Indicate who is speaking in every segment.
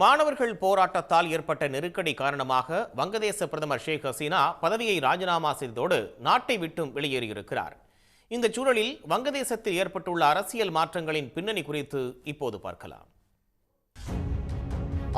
Speaker 1: மாணவர்கள் போராட்டத்தால் ஏற்பட்ட நெருக்கடி காரணமாக வங்கதேச பிரதமர் ஷேக் ஹசீனா பதவியை ராஜினாமா செய்ததோடு நாட்டை விட்டும் வெளியேறியிருக்கிறார். இந்த சூழலில் வங்கதேசத்தில் ஏற்பட்டுள்ள அரசியல் மாற்றங்களின் பின்னணி குறித்து இப்போது பார்க்கலாம்.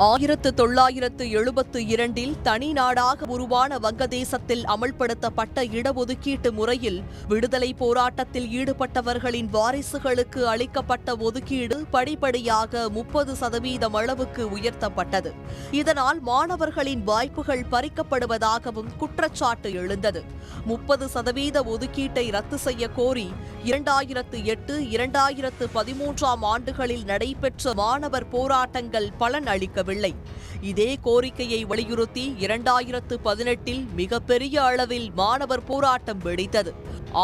Speaker 2: ஆயிரத்து தொள்ளாயிரத்து எழுபத்து இரண்டில் தனி நாடாக உருவான வங்கதேசத்தில் அமல்படுத்தப்பட்ட இடஒதுக்கீட்டு முறையில் விடுதலை போராட்டத்தில் ஈடுபட்டவர்களின் வாரிசுகளுக்கு அளிக்கப்பட்ட ஒதுக்கீடு படிப்படியாக முப்பது சதவீதம் அளவுக்கு உயர்த்தப்பட்டது. இதனால் மாணவர்களின் வாய்ப்புகள் பறிக்கப்படுவதாகவும் குற்றச்சாட்டு எழுந்தது. முப்பது சதவீத ஒதுக்கீட்டை ரத்து செய்ய கோரி இரண்டாயிரத்து எட்டு இரண்டாயிரத்து பதிமூன்றாம் ஆண்டுகளில் நடைபெற்ற மாணவர் போராட்டங்கள் பலன் முடியவில்லை இதே கோரிக்கையை வலியுறுத்தி இரண்டாயிரத்து பதினெட்டில் மிகப்பெரிய அளவில் மாணவர் போராட்டம் வெடித்தது.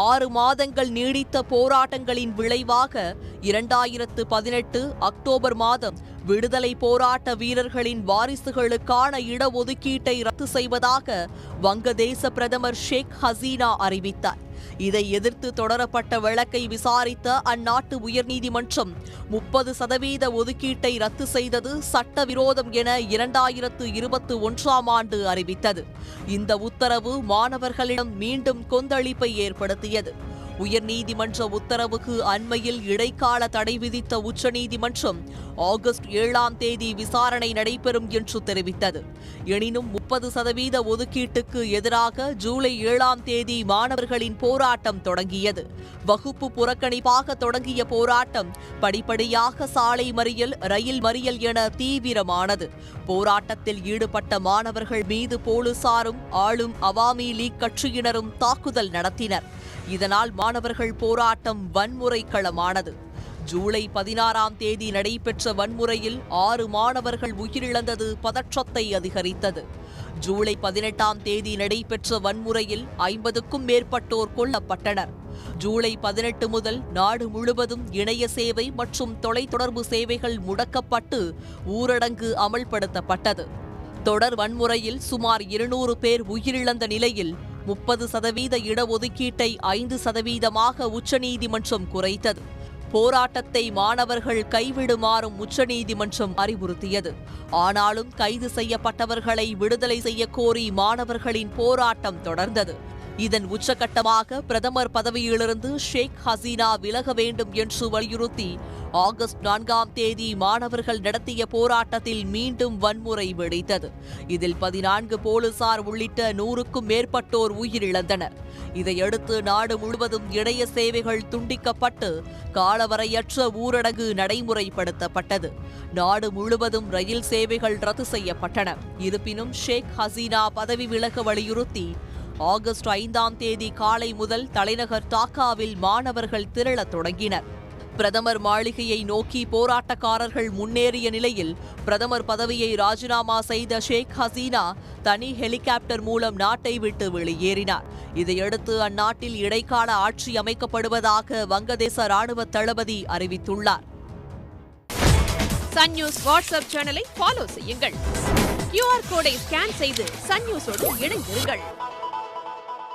Speaker 2: ஆறு மாதங்கள் நீடித்த போராட்டங்களின் விளைவாக இரண்டாயிரத்து பதினெட்டு அக்டோபர் மாதம் விடுதலை போராட்ட வீரர்களின் வாரிசுகளுக்கான இடஒதுக்கீட்டை ரத்து செய்வதாக வங்கதேச பிரதமர் ஷேக் ஹசீனா அறிவித்தார். இதை எதிர்த்து தொடரப்பட்ட வழக்கை விசாரித்த அந்நாட்டு உயர்நீதிமன்றம் முப்பது சதவீத ஒதுக்கீட்டை ரத்து செய்தது சட்டவிரோதம் என இரண்டாயிரத்து இருபத்தி ஒன்றாம் ஆண்டு அறிவித்தது. இந்த உத்தரவு மாணவர்களிடம் மீண்டும் கொந்தளிப்பை ஏற்படுத்தியது. உயர்நீதிமன்ற உத்தரவுக்கு அண்மையில் இடைக்கால தடை விதித்த உச்சநீதிமன்றம் ஆகஸ்ட் ஏழாம் தேதி விசாரணை நடைபெறும் என்று தெரிவித்தது. எனினும் முப்பது சதவீத ஒதுக்கீட்டுக்கு எதிராக ஜூலை ஏழாம் தேதி மாணவர்களின் போராட்டம் தொடங்கியது. வகுப்பு புறக்கணிப்பாக தொடங்கிய போராட்டம் படிப்படியாக சாலை மறியல் ரயில் மறியல் என தீவிரமானது. போராட்டத்தில் ஈடுபட்ட மாணவர்கள் மீது போலீசாரும் ஆளும் அவாமி லீக் கட்சியினரும் தாக்குதல் நடத்தினர். இதனால் மாணவர்கள் போராட்டம் வன்முறை களமானது ஜூலை பதினாறாம் தேதி நடைபெற்ற வன்முறையில் ஆறு மாணவர்கள் உயிரிழந்தது பதற்றத்தை அதிகரித்தது. ஜூலை பதினெட்டாம் தேதி நடைபெற்ற வன்முறையில் ஐம்பதுக்கும் மேற்பட்டோர் கொல்லப்பட்டனர். ஜூலை பதினெட்டு முதல் நாடு முழுவதும் இணைய சேவை மற்றும் தொலைத்தொடர்பு சேவைகள் முடக்கப்பட்டு ஊரடங்கு அமல்படுத்தப்பட்டது. தொடர் வன்முறையில் சுமார் இருநூறு பேர் உயிரிழந்த நிலையில் முப்பது சதவீத இடஒதுக்கீட்டை ஐந்து சதவீதமாக உச்சநீதிமன்றம் குறைத்தது. போராட்டத்தை மாணவர்கள் கைவிடுமாறும் உச்சநீதிமன்றம் அறிவுறுத்தியது. ஆனாலும் கைது செய்யப்பட்டவர்களை விடுதலை செய்ய கோரி மாணவர்களின் போராட்டம் தொடர்ந்தது. இதன் உச்சகட்டமாக பிரதமர் பதவியிலிருந்து ஷேக் ஹசீனா விலக வேண்டும் என்று வலியுறுத்தி ஆகஸ்ட் நான்காம் தேதி மாணவர்கள் நடத்திய போராட்டத்தில் மீண்டும் வன்முறை வெடித்தது. இதில் பதினான்கு போலீசார் உள்ளிட்ட நூறுக்கும் மேற்பட்டோர் உயிரிழந்தனர். இதையடுத்து நாடு முழுவதும் இணைய சேவைகள் துண்டிக்கப்பட்டு காலவரையற்ற ஊரடங்கு நடைமுறைப்படுத்தப்பட்டது. நாடு முழுவதும் ரயில் சேவைகள் ரத்து செய்யப்பட்டன. இருப்பினும் ஷேக் ஹசீனா பதவி விலக வலியுறுத்தி ஆகஸ்ட் ஐந்தாம் தேதி காலை முதல் தலைநகர் டாக்காவில் மாணவர்கள் திரளத் தொடங்கினர். பிரதமர் மாளிகையை நோக்கி போராட்டக்காரர்கள் முன்னேறிய நிலையில் பிரதமர் பதவியை ராஜினாமா செய்த ஷேக் ஹசீனா தனி ஹெலிகாப்டர் மூலம் நாட்டை விட்டு வெளியேறினார். இதையடுத்து அந்நாட்டில் இடைக்கால ஆட்சி அமைக்கப்படுவதாக வங்கதேச ராணுவ தளபதி அறிவித்துள்ளார்.
Speaker 3: சன் நியூஸ் வாட்ஸ்அப் சேனலை ஃபாலோ செய்யுங்கள். கியூஆர் கோடை ஸ்கேன் செய்து சன் நியூஸோடு இணைந்திருங்கள்.